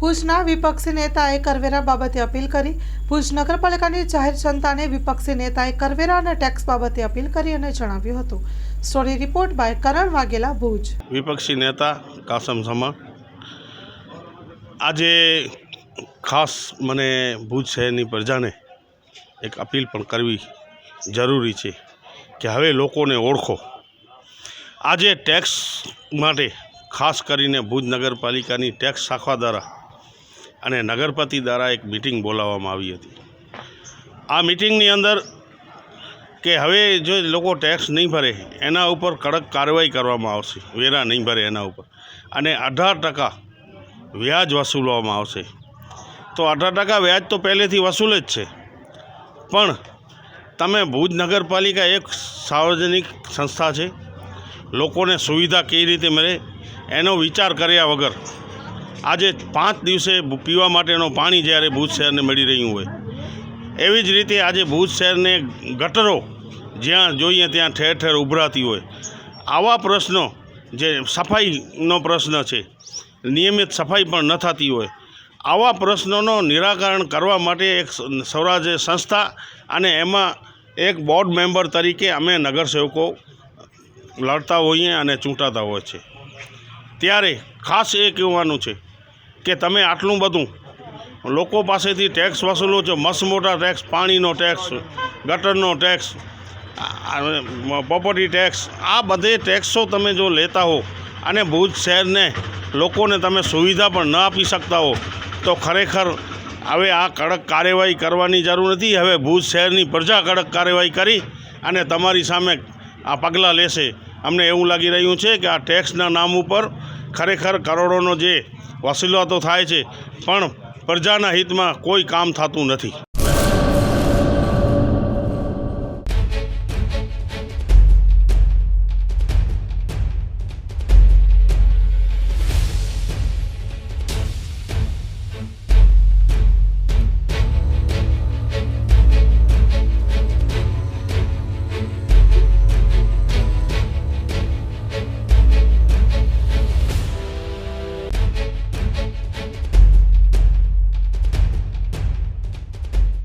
ભુજના વિપક્ષી નેતાએ કરવેરા બાબતે અપીલ કરી. ભુજ નગરપાલિકાની જાહેર જનતાને વિપક્ષી નેતાએ કરવેરા અને ટેક્સ બાબતે અપીલ કરી અને જણાવ્યું હતું. Story report by Karan Vaghela, Bhuj. વિપક્ષી નેતા કાસમ સમા, આજે ખાસ મને ભુજ શહેરની પ્રજાને એક અપીલ પણ કરવી જરૂરી છે કે હવે લોકોને ઓળખો. આજે ટેક્સ માટે ખાસ કરીને ભુજ નગરપાલિકાની ટેક્સ શાખા દ્વારા અને નગરપતિ દ્વારા એક મિટિંગ બોલાવવામાં આવી હતી. આ મિટિંગની અંદર કે હવે જો લોકો ટેક્સ નહીં ભરે, એના ઉપર કડક કાર્યવાહી કરવામાં આવશે, વેરા નહીં ભરે એના ઉપર. અને અઢાર ટકા વ્યાજ વસૂલવામાં આવશે. તો અઢાર ટકા વ્યાજ તો પહેલેથી વસૂલ જ છે. પણ તમે ભુજ નગરપાલિકા એક સાર્વજનિક સંસ્થા છે. લોકોને સુવિધા કેવી રીતે મળે, એનો વિચાર કર્યા વગર આજે પાંચ દિવસે પીવા માટેનું પાણી જ્યારે ભુજ શહેરને મળી રહ્યું હોય, એવી જ રીતે આજે ભુજ શહેરને ગટરો જ્યાં જોઈએ ત્યાં ઠેર ઠેર ઉભરાતી હોય. આવા પ્રશ્નો જે સફાઈનો પ્રશ્ન છે, નિયમિત સફાઈ પણ ન થતી હોય, આવા પ્રશ્નોનો નિરાકરણ કરવા માટે એક સ્વરાજ્ય સંસ્થા અને એમાં એક બોર્ડ મેમ્બર તરીકે અમે નગરસેવકો લડતા હોઈએ અને ચૂંટાતા હોય છે. ત્યારે ખાસ એ કહેવાનું છે કે તમે આટલું બધું લોકો પાસેથી ટેક્સ વસૂલો છો મસ્ત મોટા ટેક્સ પાણીનો ટેક્સ ગટરનો ટેક્સ પ્રોપર્ટી ટેક્સ આ બધે ટેક્સો તમે જો લેતા હો અને ભુજ શહેરને લોકોને તમે સુવિધા પણ ન આપી શકતા હો, તો ખરેખર હવે આ કડક કાર્યવાહી કરવાની જરૂર નથી. હવે ભુજ શહેરની પ્રજા કડક કાર્યવાહી કરી અને તમારી સામે આ પગલાં લેશે. અમને એવું લાગી રહ્યું છે કે આ ટેક્સના નામ ઉપર ખરેખર કરોડોનો જે વસૂલાતો થાય છે પણ પ્રજાના હિતમાં કોઈ કામ થતું નથી.